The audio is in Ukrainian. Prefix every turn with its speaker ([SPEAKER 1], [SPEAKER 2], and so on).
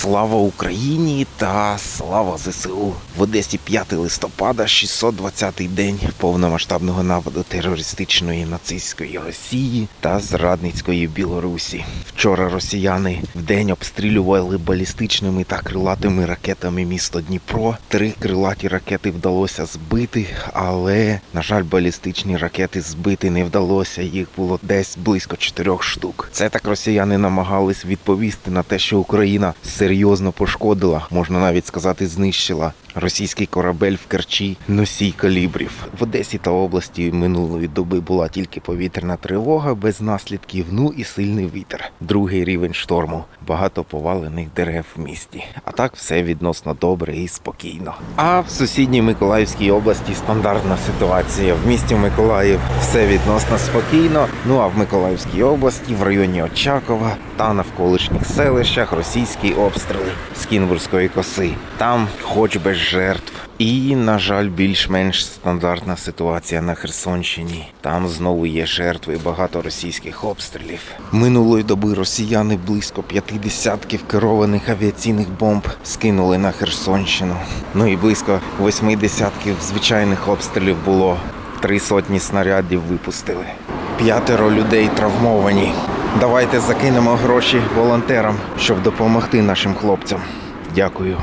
[SPEAKER 1] Слава Україні та слава ЗСУ. В Одесі 5 листопада, 620-й день повномасштабного нападу терористичної нацистської Росії та зрадницької Білорусі. Вчора росіяни вдень обстрілювали балістичними та крилатими ракетами місто Дніпро. Три крилаті ракети вдалося збити, але на жаль, балістичні ракети збити не вдалося. Їх було десь близько чотирьох штук. Це так росіяни намагались відповісти на те, що Україна серйозно пошкодила, можна навіть сказати, знищила російський корабель в Керчі носій калібрів. В Одесі та області минулої доби була тільки повітряна тривога без наслідків. Ну і сильний вітер. Другий рівень шторму. Багато повалених дерев в місті. А так все відносно добре і спокійно. А в сусідній Миколаївській області стандартна ситуація. В місті Миколаїв все відносно спокійно. Ну а в Миколаївській області, в районі Очакова та навколишніх селищах російські обстріли з Кінбурзької коси. Там хоч без жертв. І, на жаль, більш-менш стандартна ситуація на Херсонщині. Там знову є жертви, багато російських обстрілів. Минулої доби росіяни близько п'яти десятків керованих авіаційних бомб скинули на Херсонщину. Ну і близько восьми десятків звичайних обстрілів було. Три сотні снарядів випустили. П'ятеро людей травмовані. Давайте закинемо гроші волонтерам, щоб допомогти нашим хлопцям. Дякую.